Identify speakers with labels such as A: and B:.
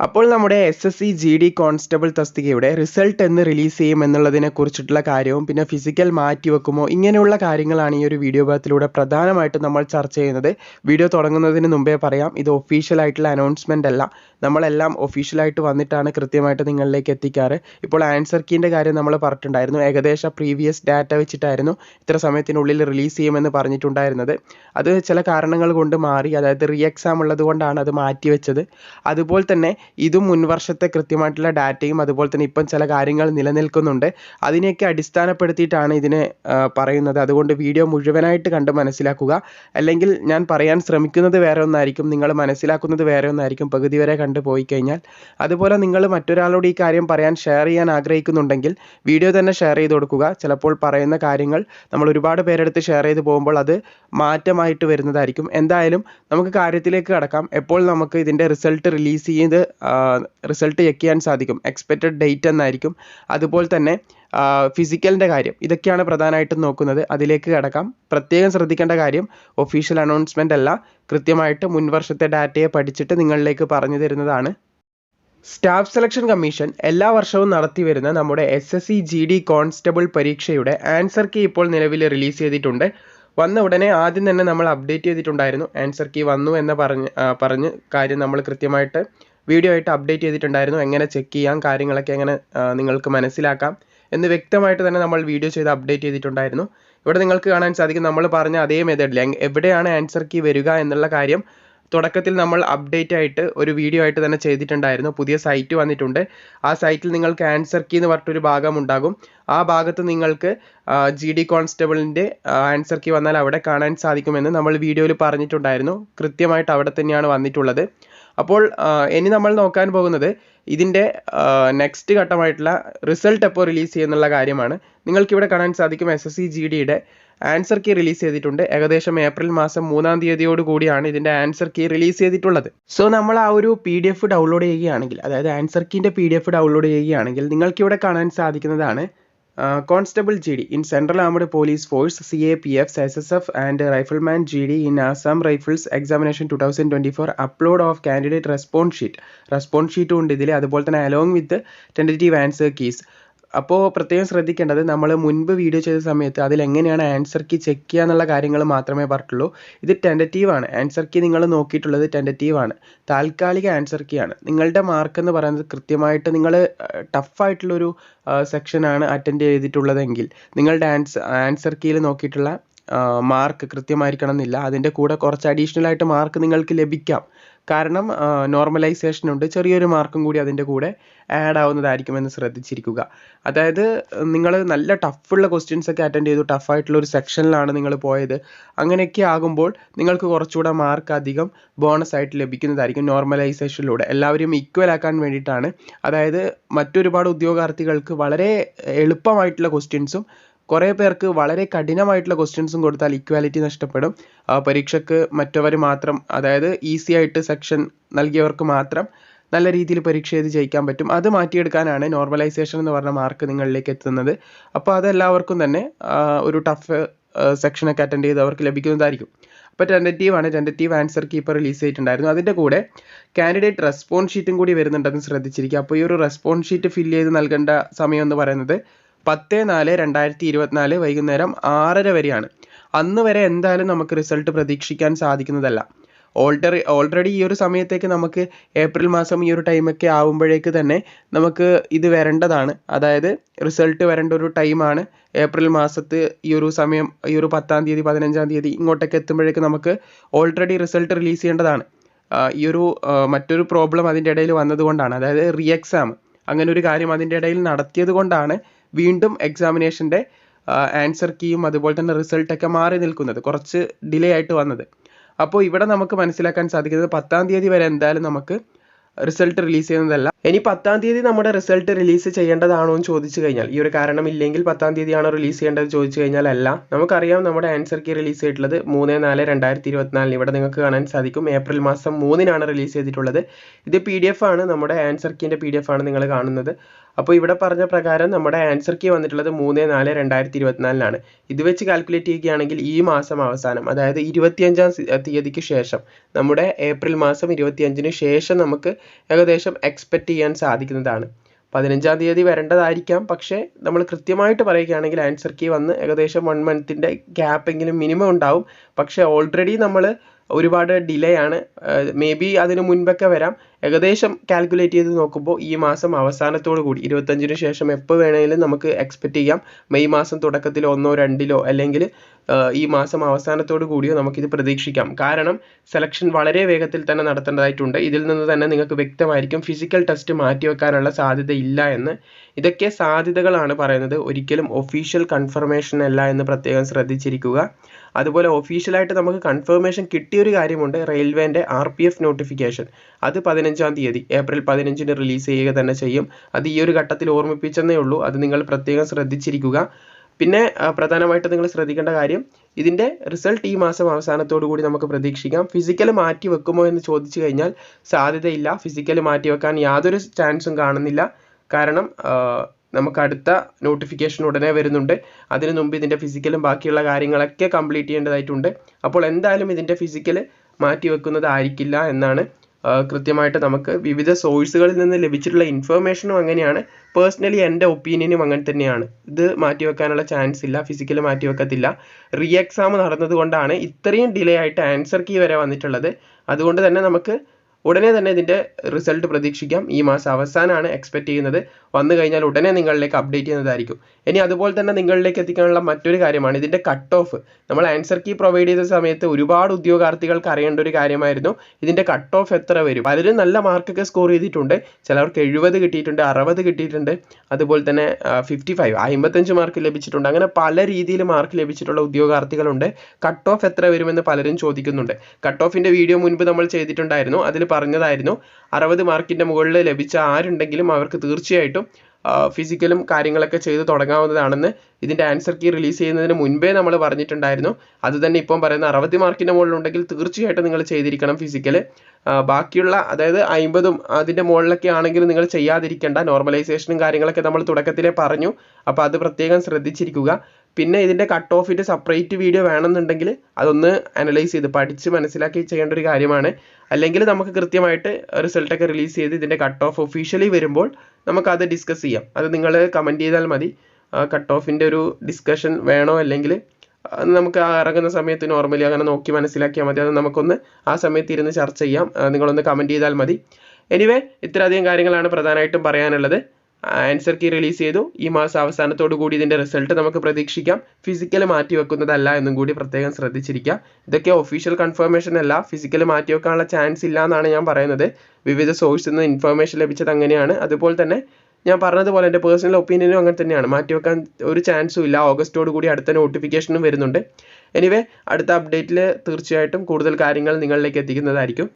A: അപ്പോൾ നമ്മുടെ S S C G D constable തസ്തികയുടെ result എന്ന് റിലീസ് ചെയ്യും എന്നുള്ളതിനെ കുറിച്ചിട്ടുള്ള കാര്യവും പിന്നെ ഫിസിക്കൽ മാറ്റി വെക്കുമോ ഇങ്ങനെയുള്ള കാര്യങ്ങളാണ് ഈ ഒരു വീഡിയോ ഭാഗത്തിലൂടെ പ്രധാനമായിട്ടും നമ്മൾ ചർച്ച ചെയ്യുന്നത്. വീഡിയോ തുടങ്ങുന്നതിന് മുമ്പേ പറയാം ഇത് ഒഫീഷ്യൽ ആയിട്ടുള്ള അനൗൺസ്മെന്റ് അല്ല. നമ്മളെല്ലാം ഒഫീഷ്യലായിട്ട് വന്നിട്ടാണ് കൃത്യമായിട്ട് നിങ്ങളിലേക്ക് എത്തിക്കാറ്. ഇപ്പോൾ ആൻസർ കീന്റെ കാര്യം നമ്മൾ പറഞ്ഞിട്ടുണ്ടായിരുന്നു. ഏകദേശം പ്രീവിയസ് ഡാറ്റ വെച്ചിട്ടായിരുന്നു ഇത്ര സമയത്തിനുള്ളിൽ റിലീസ് ചെയ്യുമെന്ന് പറഞ്ഞിട്ടുണ്ടായിരുന്നത്. അത് ചില കാരണങ്ങൾ കൊണ്ട് മാറി അതായത് റീ എക്സാം ഉള്ളത് കൊണ്ടാണ് അത് മാറ്റി വെച്ചത്. അതുപോലെ തന്നെ ഇതും മുൻവർഷത്തെ കൃത്യമായിട്ടുള്ള ഡാറ്റയും അതുപോലെ തന്നെ ഇപ്പം ചില കാര്യങ്ങൾ നിലനിൽക്കുന്നുണ്ട്. അതിനെയൊക്കെ അടിസ്ഥാനപ്പെടുത്തിയിട്ടാണ് ഇതിനെ പറയുന്നത്. അതുകൊണ്ട് വീഡിയോ മുഴുവനായിട്ട് കണ്ട് മനസ്സിലാക്കുക. അല്ലെങ്കിൽ ഞാൻ പറയാൻ ശ്രമിക്കുന്നത് വേറെ ഒന്നായിരിക്കും നിങ്ങൾ മനസ്സിലാക്കുന്നത് വേറെ ഒന്നായിരിക്കും പകുതി വരെ കണ്ടു പോയി കഴിഞ്ഞാൽ. അതുപോലെ നിങ്ങൾ മറ്റൊരാളോട് ഈ കാര്യം പറയാൻ ഷെയർ ചെയ്യാൻ ആഗ്രഹിക്കുന്നുണ്ടെങ്കിൽ വീഡിയോ തന്നെ ഷെയർ ചെയ്ത് കൊടുക്കുക. ചിലപ്പോൾ പറയുന്ന കാര്യങ്ങൾ നമ്മൾ ഒരുപാട് പേരെടുത്ത് ഷെയർ ചെയ്ത് പോകുമ്പോൾ അത് മാറ്റമായിട്ട് വരുന്നതായിരിക്കും. എന്തായാലും നമുക്ക് കാര്യത്തിലേക്ക് കടക്കാം. എപ്പോൾ നമുക്ക് ഇതിന്റെ റിസൾട്ട് റിലീസ് ചെയ്ത് റിസൾട്ട് ചെക്ക് ചെയ്യാൻ സാധിക്കും. എക്സ്പെക്റ്റഡ് ഡേറ്റ് എന്നായിരിക്കും. അതുപോലെ തന്നെ ഫിസിക്കലിന്റെ കാര്യം. ഇതൊക്കെയാണ് പ്രധാനമായിട്ടും നോക്കുന്നത്. അതിലേക്ക് കിടക്കാം. പ്രത്യേകം ശ്രദ്ധിക്കേണ്ട കാര്യം ഒഫീഷ്യൽ അനൗൺസ്മെന്റ് അല്ല. കൃത്യമായിട്ട് മുൻവർഷത്തെ ഡാറ്റയെ പഠിച്ചിട്ട് നിങ്ങളിലേക്ക് പറഞ്ഞു തരുന്നതാണ്. സ്റ്റാഫ് സെലക്ഷൻ കമ്മീഷൻ എല്ലാ വർഷവും നടത്തിവരുന്ന നമ്മുടെ S S C G D constable പരീക്ഷയുടെ ആൻസർ കീ ഇപ്പോൾ നിലവിൽ റിലീസ് ചെയ്തിട്ടുണ്ട്. വന്ന ഉടനെ ആദ്യം തന്നെ നമ്മൾ അപ്ഡേറ്റ് ചെയ്തിട്ടുണ്ടായിരുന്നു. ആൻസർ കീ വന്നു എന്ന് പറഞ്ഞ് പറഞ്ഞ് കാര്യം നമ്മൾ കൃത്യമായിട്ട് വീഡിയോ ആയിട്ട് അപ്ഡേറ്റ് ചെയ്തിട്ടുണ്ടായിരുന്നു. എങ്ങനെ ചെക്ക് ചെയ്യാം കാര്യങ്ങളൊക്കെ എങ്ങനെ നിങ്ങൾക്ക് മനസ്സിലാക്കാം എന്ന് വ്യക്തമായിട്ട് തന്നെ നമ്മൾ വീഡിയോ ചെയ്ത് അപ്ഡേറ്റ് ചെയ്തിട്ടുണ്ടായിരുന്നു. ഇവിടെ നിങ്ങൾക്ക് കാണാൻ സാധിക്കും നമ്മൾ പറഞ്ഞ അതേ മെത്തേഡിൽ എവിടെയാണ് ആൻസർ കീ വരിക എന്നുള്ള കാര്യം തുടക്കത്തിൽ നമ്മൾ അപ്ഡേറ്റ് ആയിട്ട് ഒരു വീഡിയോ ആയിട്ട് തന്നെ ചെയ്തിട്ടുണ്ടായിരുന്നു. പുതിയ സൈറ്റ് വന്നിട്ടുണ്ട്. ആ സൈറ്റിൽ നിങ്ങൾക്ക് ആൻസർ കീ എന്ന് പറഞ്ഞിട്ടൊരു ഭാഗം ഉണ്ടാകും ആ ഭാഗത്ത് നിങ്ങൾക്ക് ജി ഡി കോൺസ്റ്റബിളിന്റെ ആൻസർ കീ വന്നാൽ അവിടെ കാണാൻ സാധിക്കുമെന്ന് നമ്മൾ വീഡിയോയിൽ പറഞ്ഞിട്ടുണ്ടായിരുന്നു. കൃത്യമായിട്ട് അവിടെ തന്നെയാണ് വന്നിട്ടുള്ളത്. അപ്പോൾ ഇനി നമ്മൾ നോക്കാൻ പോകുന്നത് ഇതിന്റെ നെക്സ്റ്റ് ഘട്ടമായിട്ടുള്ള റിസൾട്ട് എപ്പോൾ റിലീസ് ചെയ്യുന്നുള്ള കാര്യമാണ്. നിങ്ങൾക്കിവിടെ കാണാൻ സാധിക്കും എസ് എസ് സി ജി ഡിയുടെ ആൻസർ കീ റിലീസ് ചെയ്തിട്ടുണ്ട്. ഏകദേശം ഏപ്രിൽ മാസം മൂന്നാം തീയതിയോട് കൂടിയാണ് ഇതിന്റെ ആൻസർ കീ റിലീസ് ചെയ്തിട്ടുള്ളത്. സോ നമ്മൾ ആ ഒരു പി ഡി എഫ് ഡൗൺലോഡ് ചെയ്യുകയാണെങ്കിൽ അതായത് ആൻസർ കീന്റെ പി ഡി എഫ് ഡൗൺലോഡ് ചെയ്യുകയാണെങ്കിൽ നിങ്ങൾക്കിവിടെ കാണാൻ സാധിക്കുന്നതാണ് constable G D. In central armed police force C A P F S S F and rifleman G D in Assam rifles examination two thousand twenty four upload of candidate response sheet response ഷീറ്റും ഉണ്ട് ഇതിൽ അതുപോലെ തന്നെ along with tentative answer keys അപ്പോൾ പ്രത്യേകം ശ്രദ്ധിക്കേണ്ടത് നമ്മൾ മുൻപ് വീഡിയോ ചെയ്ത സമയത്ത് അതിൽ എങ്ങനെയാണ് ആൻസർ കീ ചെക്ക് ചെയ്യുക എന്നുള്ള കാര്യങ്ങൾ മാത്രമേ പറഞ്ഞിട്ടുള്ളൂ. ഇത് ടെന്ററ്റീവ് ആണ്. ആൻസർ കീ നിങ്ങൾ നോക്കിയിട്ടുള്ളത് ടെന്ററ്റീവ് ആണ്. താൽക്കാലിക ആൻസർ കീ ആണ്. നിങ്ങളുടെ മാർക്ക് എന്ന് പറയുന്നത് കൃത്യമായിട്ട് നിങ്ങൾ ടഫായിട്ടുള്ളൊരു സെക്ഷനാണ് അറ്റൻഡ് ചെയ്തിട്ടുള്ളതെങ്കിൽ നിങ്ങളുടെ ആൻസർ ആൻസർ കീയിൽ നോക്കിയിട്ടുള്ള മാർക്ക് കൃത്യമായിരിക്കണം എന്നില്ല അതിന്റെ കൂടെ കുറച്ച് അഡീഷണൽ ആയിട്ട് മാർക്ക് നിങ്ങൾക്ക് ലഭിക്കാം. കാരണം നോർമലൈസേഷൻ ഉണ്ട്. ചെറിയൊരു മാർക്കും കൂടി അതിന്റെ കൂടെ ആഡ് ആവുന്നതായിരിക്കുമെന്ന് ശ്രദ്ധിച്ചിരിക്കുക. അതായത് നിങ്ങൾ നല്ല ടഫുള്ള ക്വസ്റ്റ്യൻസ് ഒക്കെ അറ്റൻഡ് ചെയ്തു. ടഫായിട്ടുള്ള ഒരു സെക്ഷനിലാണ് നിങ്ങൾ പോയത്. അങ്ങനെയൊക്കെ ആകുമ്പോൾ നിങ്ങൾക്ക് കുറച്ചുകൂടെ മാർക്ക് അധികം ബോണസ് ആയിട്ട് ലഭിക്കുന്നതായിരിക്കും നോർമലൈസേഷനിലൂടെ എല്ലാവരും ഈക്വൽ ആക്കാൻ വേണ്ടിയിട്ടാണ്. അതായത് മറ്റൊരുപാട് ഉദ്യോഗാർത്ഥികൾക്ക് വളരെ എളുപ്പമായിട്ടുള്ള ക്വസ്റ്റ്യൻസും കുറേ പേർക്ക് വളരെ കഠിനമായിട്ടുള്ള ക്വസ്റ്റ്യൻസും കൊടുത്താൽ ഇക്വാലിറ്റി നഷ്ടപ്പെടും. പരീക്ഷയ്ക്ക് മറ്റവർ മാത്രം അതായത് ഈസി ആയിട്ട് സെക്ഷൻ നൽകിയവർക്ക് മാത്രം നല്ല രീതിയിൽ പരീക്ഷ എഴുതി ജയിക്കാൻ പറ്റും. അത് മാറ്റിയെടുക്കാനാണ് നോർമലൈസേഷൻ എന്ന് പറഞ്ഞ മാർക്ക് നിങ്ങളിലേക്ക് എത്തുന്നത്. അപ്പോൾ അതെല്ലാവർക്കും തന്നെ ഒരു ടഫ് സെക്ഷനൊക്കെ അറ്റൻഡ് ചെയ്ത് അവർക്ക് ലഭിക്കുന്നതായിരിക്കും. അപ്പോൾ ടെന്ററ്റീവ് ആണ്. ടെന്ററ്റീവ് ആൻസർ കീപ്പർ റിലീസ് ചെയ്തിട്ടുണ്ടായിരുന്നു. അതിന്റെ കൂടെ കാൻഡിഡേറ്റ് റെസ്പോൺസ് ഷീറ്റും കൂടി വരുന്നുണ്ടെന്ന് ശ്രദ്ധിച്ചിരിക്കുക. അപ്പോൾ ഈ ഒരു റെസ്പോൺസ് ഷീറ്റ് ഫില്ല് ചെയ്ത് നൽകേണ്ട സമയം എന്ന് പറയുന്നത് പത്ത് നാല് രണ്ടായിരത്തി ഇരുപത്തിനാല് വൈകുന്നേരം ആറര വരെയാണ്. അന്ന് വരെ എന്തായാലും നമുക്ക് റിസൾട്ട് പ്രതീക്ഷിക്കാൻ സാധിക്കുന്നതല്ല. ഓൾറെഡി ഓൾറെഡി ഈ ഒരു സമയത്തേക്ക് നമുക്ക് ഏപ്രിൽ മാസം ഈ ഒരു ടൈമൊക്കെ ആവുമ്പോഴേക്ക് തന്നെ നമുക്ക് ഇത് വരേണ്ടതാണ്. അതായത് റിസൾട്ട് വരേണ്ട ഒരു ടൈമാണ് ഏപ്രിൽ മാസത്ത് ഈ ഒരു സമയം ഈ ഒരു പത്താം തീയതി പതിനഞ്ചാം തീയതി ഇങ്ങോട്ടൊക്കെ എത്തുമ്പോഴേക്ക് നമുക്ക് ഓൾറെഡി റിസൾട്ട് റിലീസ് ചെയ്യേണ്ടതാണ്. ഈ ഒരു മറ്റൊരു പ്രോബ്ലം അതിന്റെ ഇടയിൽ വന്നതുകൊണ്ടാണ്. അതായത് റീ എക്സാം അങ്ങനെ ഒരു കാര്യം അതിന്റെ ഇടയിൽ നടത്തിയത് കൊണ്ടാണ് വീണ്ടും എക്സാമിനേഷന്റെ ആൻസർ കീയും അതുപോലെ തന്നെ റിസൾട്ടൊക്കെ മാറി നിൽക്കുന്നത്. കുറച്ച് ഡിലേ ആയിട്ട് വന്നത്. അപ്പോൾ ഇവിടെ നമുക്ക് മനസ്സിലാക്കാൻ സാധിക്കുന്നത് പത്താം തീയതി വരെ എന്തായാലും നമുക്ക് റിസൾട്ട് റിലീസ് ചെയ്യുന്നതല്ല. ഇനി പത്താം തീയതി നമ്മുടെ റിസൾട്ട് റിലീസ് ചെയ്യേണ്ടതാണോ എന്ന് ചോദിച്ചു കഴിഞ്ഞാൽ ഈ ഒരു കാരണം ഇല്ലെങ്കിൽ പത്താം തീയതിയാണോ റിലീസ് ചെയ്യേണ്ടത് ചോദിച്ചു കഴിഞ്ഞാൽ അല്ല. നമുക്കറിയാം നമ്മുടെ ആൻസർ കീ റിലീസ് ചെയ്തിട്ടുള്ളത് മൂന്ന് നാല് രണ്ടായിരത്തി ഇരുപത്തിനാലിന് ഇവിടെ നിങ്ങൾക്ക് കാണാൻ സാധിക്കും ഏപ്രിൽ മാസം മൂന്നിനാണ് റിലീസ് ചെയ്തിട്ടുള്ളത്. ഇത് പി ആണ് നമ്മുടെ ആൻസർ കീന്റെ പി ആണ് നിങ്ങൾ കാണുന്നത്. അപ്പോൾ ഇവിടെ പറഞ്ഞ പ്രകാരം നമ്മുടെ ആൻസർ കീ വന്നിട്ടുള്ളത് മൂന്ന് നാല് രണ്ടായിരത്തി ഇരുപത്തിനാലിനാണ്. ഇത് വെച്ച് കാൽക്കുലേറ്റ് ചെയ്യുകയാണെങ്കിൽ ഈ മാസം അവസാനം അതായത് ഇരുപത്തിയഞ്ചാം തീയതിക്ക് ശേഷം നമ്മുടെ ഏപ്രിൽ മാസം ഇരുപത്തിയഞ്ചിന് ശേഷം നമുക്ക് ഏകദേശം എക്സ്പെക്റ്റ് ചെയ്യാൻ സാധിക്കുന്നതാണ്. പതിനഞ്ചാം തീയതി വരേണ്ടതായിരിക്കാം. പക്ഷേ നമ്മൾ കൃത്യമായിട്ട് പറയുകയാണെങ്കിൽ ആൻസർ കീ വന്ന് ഏകദേശം വൺ മന്തിന്റെ ഗ്യാപ്പ് എങ്കിലും മിനിമം ഉണ്ടാവും. പക്ഷേ ഓൾറെഡി നമ്മൾ ഒരുപാട് ഡിലേ ആണ്. മേ ബി അതിന് മുൻപൊക്കെ വരാം. ഏകദേശം കാൽക്കുലേറ്റ് ചെയ്ത് നോക്കുമ്പോൾ ഈ മാസം അവസാനത്തോടു കൂടി ഇരുപത്തഞ്ചിന് ശേഷം എപ്പോൾ വേണമെങ്കിലും നമുക്ക് എക്സ്പെക്റ്റ് ചെയ്യാം. മെയ് മാസം തുടക്കത്തിൽ ഒന്നോ രണ്ടിലോ അല്ലെങ്കിൽ ഈ മാസം അവസാനത്തോടു കൂടിയോ നമുക്കിത് പ്രതീക്ഷിക്കാം. കാരണം സെലക്ഷൻ വളരെ വേഗത്തിൽ തന്നെ നടത്തേണ്ടതായിട്ടുണ്ട്. ഇതിൽ നിന്ന് തന്നെ നിങ്ങൾക്ക് വ്യക്തമായിരിക്കും ഫിസിക്കൽ ടെസ്റ്റ് മാറ്റിവെക്കാനുള്ള സാധ്യത ഇല്ല എന്ന്. ഇതൊക്കെ സാധ്യതകളാണ് പറയുന്നത്. ഒരിക്കലും ഒഫീഷ്യൽ കൺഫർമേഷൻ അല്ല എന്ന് പ്രത്യേകം ശ്രദ്ധിച്ചിരിക്കുക. അതുപോലെ ഒഫീഷ്യലായിട്ട് നമുക്ക് കൺഫർമേഷൻ കിട്ടിയൊരു കാര്യമുണ്ട്. റെയിൽവേന്റെ ആർ പി എഫ് നോട്ടിഫിക്കേഷൻ അത് പതിനഞ്ചാം തീയതി ഏപ്രിൽ പതിനഞ്ചിന് റിലീസ് ചെയ്യുക തന്നെ ചെയ്യും. അത് ഈ ഒരു ഘട്ടത്തിൽ ഓർമ്മിപ്പിച്ചെന്നേ ഉള്ളൂ. അത് നിങ്ങൾ പ്രത്യേകം ശ്രദ്ധിച്ചിരിക്കുക. പിന്നെ പ്രധാനമായിട്ട് നിങ്ങൾ ശ്രദ്ധിക്കേണ്ട കാര്യം ഇതിന്റെ റിസൾട്ട് ഈ മാസം അവസാനത്തോടു കൂടി നമുക്ക് പ്രതീക്ഷിക്കാം. ഫിസിക്കൽ മാറ്റി വെക്കുമോ എന്ന് ചോദിച്ചു കഴിഞ്ഞാൽ സാധ്യതയില്ല. ഫിസിക്കൽ മാറ്റി വെക്കാൻ യാതൊരു ചാൻസും കാണുന്നില്ല. കാരണം നമുക്ക് അടുത്ത നോട്ടിഫിക്കേഷൻ ഉടനെ വരുന്നുണ്ട്. അതിനു മുമ്പ് ഇതിന്റെ ഫിസിക്കലും ബാക്കിയുള്ള കാര്യങ്ങളൊക്കെ കംപ്ലീറ്റ് ചെയ്യേണ്ടതായിട്ടുണ്ട്. അപ്പോൾ എന്തായാലും ഇതിന്റെ ഫിസിക്കൽ മാറ്റി വെക്കുന്നതായിരിക്കില്ല എന്നാണ് കൃത്യമായിട്ട് നമുക്ക് വിവിധ സോഴ്സുകളിൽ നിന്ന് ലഭിച്ചിട്ടുള്ള ഇൻഫർമേഷനും അങ്ങനെയാണ്. പേഴ്സണലി എന്റെ ഒപ്പീനിയനും അങ്ങനെ തന്നെയാണ്. ഇത് മാറ്റിവെക്കാനുള്ള ചാൻസ് ഇല്ല ഫിസിക്കൽ മാറ്റിവെക്കത്തില്ല. റീ എക്സാം നടന്നതുകൊണ്ടാണ് ഇത്രയും ഡിലേ ആയിട്ട് ആൻസർ കീ വരെ വന്നിട്ടുള്ളത്. അതുകൊണ്ട് തന്നെ നമുക്ക് ഉടനെ തന്നെ ഇതിന്റെ റിസൾട്ട് പ്രതീക്ഷിക്കാം. ഈ മാസം അവസാനമാണ് എക്സ്പെക്ട് ചെയ്യുന്നത്. വന്നു കഴിഞ്ഞാൽ ഉടനെ നിങ്ങളിലേക്ക് അപ്ഡേറ്റ് ചെയ്യുന്നതായിരിക്കും. ഇനി അതുപോലെ തന്നെ നിങ്ങളിലേക്ക് എത്തിക്കാനുള്ള മറ്റൊരു കാര്യമാണ് ഇതിന്റെ കട്ട് ഓഫ് നമ്മൾ ആൻസർ കീ പ്രൊവൈഡ് ചെയ്ത സമയത്ത് ഒരുപാട് ഉദ്യോഗാർത്ഥികൾക്ക് അറിയേണ്ട ഒരു കാര്യമായിരുന്നു. ഇതിന്റെ കട്ട് ഓഫ് എത്ര വരും? പലരും നല്ല മാർക്കൊക്കെ സ്കോർ ചെയ്തിട്ടുണ്ട്. ചിലവർക്ക് എഴുപത് കിട്ടിയിട്ടുണ്ട് അറുപത് കിട്ടിയിട്ടുണ്ട്. അതുപോലെ തന്നെ ഫിഫ്റ്റി ഫൈവ് അമ്പത്തഞ്ച് മാർക്ക് ലഭിച്ചിട്ടുണ്ട്. അങ്ങനെ പല രീതിയിൽ മാർക്ക് ലഭിച്ചിട്ടുള്ള ഉദ്യോഗാർത്ഥികളുണ്ട്. കട്ട് ഓഫ് എത്ര വരുമെന്ന് പലരും ചോദിക്കുന്നുണ്ട്. കട്ട് ഓഫിന്റെ വീഡിയോ മുൻപ് നമ്മൾ ചെയ്തിട്ടുണ്ടായിരുന്നു. അതിൽ പറഞ്ഞതായിരുന്നു. അറുപത് മാർക്കിന്റെ മുകളിൽ ലഭിച്ച ആരുണ്ടെങ്കിലും അവർക്ക് തീർച്ചയായിട്ടും ഫിസിക്കലും കാര്യങ്ങളൊക്കെ ചെയ്ത് തുടങ്ങാവുന്നതാണെന്ന് ഇതിന്റെ ആൻസർ കീ റിലീസ് ചെയ്യുന്നതിന് മുൻപേ നമ്മൾ പറഞ്ഞിട്ടുണ്ടായിരുന്നു. അത് തന്നെ ഇപ്പം പറയുന്ന അറുപത് മാർക്കിന്റെ മുകളിലുണ്ടെങ്കിൽ തീർച്ചയായിട്ടും നിങ്ങൾ ചെയ്തിരിക്കണം ഫിസിക്കൽ ബാക്കിയുള്ള അതായത് അമ്പതും അതിന്റെ മുകളിലൊക്കെ ആണെങ്കിൽ നിങ്ങൾ ചെയ്യാതിരിക്കേണ്ട. നോർമലൈസേഷനും കാര്യങ്ങളൊക്കെ നമ്മൾ തുടക്കത്തിലേ പറഞ്ഞു. അപ്പോൾ അത് പ്രത്യേകം ശ്രദ്ധിച്ചിരിക്കുക. പിന്നെ ഇതിന്റെ കട്ട് ഓഫിന്റെ സെപ്പറേറ്റ് വീഡിയോ വേണമെന്നുണ്ടെങ്കിൽ അതൊന്ന് അനലൈസ് ചെയ്ത് പഠിച്ച് മനസ്സിലാക്കി ചെയ്യേണ്ട ഒരു കാര്യമാണ്. അല്ലെങ്കിൽ നമുക്ക് കൃത്യമായിട്ട് റിസൾട്ടൊക്കെ റിലീസ് ചെയ്ത് ഇതിന്റെ കട്ട് ഓഫ് ഒഫീഷ്യലി വരുമ്പോൾ നമുക്കത് ഡിസ്കസ് ചെയ്യാം. അത് നിങ്ങൾ കമന്റ് ചെയ്താൽ മതി. കട്ട് ഓഫിന്റെ ഒരു ഡിസ്കഷൻ വേണോ അല്ലെങ്കിൽ നമുക്ക് ഇറങ്ങുന്ന സമയത്ത് നോർമലി അങ്ങനെ നോക്കി മനസ്സിലാക്കിയാൽ മതി. അത് നമുക്കൊന്ന് ആ സമയത്ത് ഇരുന്ന് ചർച്ച ചെയ്യാം. നിങ്ങളൊന്ന് കമന്റ് ചെയ്താൽ മതി. എനിവേ ഇത്രയധികം കാര്യങ്ങളാണ് പ്രധാനമായിട്ടും പറയാനുള്ളത്. ആൻസർ കീ റിലീസ് ചെയ്തു. ഈ മാസം അവസാനത്തോടു കൂടി ഇതിന്റെ റിസൾട്ട് നമുക്ക് പ്രതീക്ഷിക്കാം. ഫിസിക്കൽ മാറ്റി വെക്കുന്നതല്ല എന്നും കൂടി പ്രത്യേകം ശ്രദ്ധിച്ചിരിക്കുക. ഇതൊക്കെ ഒഫീഷ്യൽ കൺഫർമേഷൻ അല്ല. ഫിസിക്കൽ മാറ്റി വെക്കാനുള്ള ചാൻസ് ഇല്ല എന്നാണ് ഞാൻ പറയുന്നത്. വിവിധ സോഴ്സിൽ നിന്ന് ഇൻഫർമേഷൻ ലഭിച്ചത് അങ്ങനെയാണ്. അതുപോലെ തന്നെ ഞാൻ പറഞ്ഞതുപോലെ എന്റെ പേഴ്സണൽ ഒപ്പീനിയനും അങ്ങനെ തന്നെയാണ്. മാറ്റി വെക്കാൻ ഒരു ചാൻസും ഇല്ല. ഓഗസ്റ്റോട് കൂടി അടുത്ത നോട്ടിഫിക്കേഷനും വരുന്നുണ്ട്. എനിവേ അടുത്ത അപ്ഡേറ്റിൽ തീർച്ചയായിട്ടും കൂടുതൽ കാര്യങ്ങൾ നിങ്ങളിലേക്ക് എത്തിക്കുന്നതായിരിക്കും.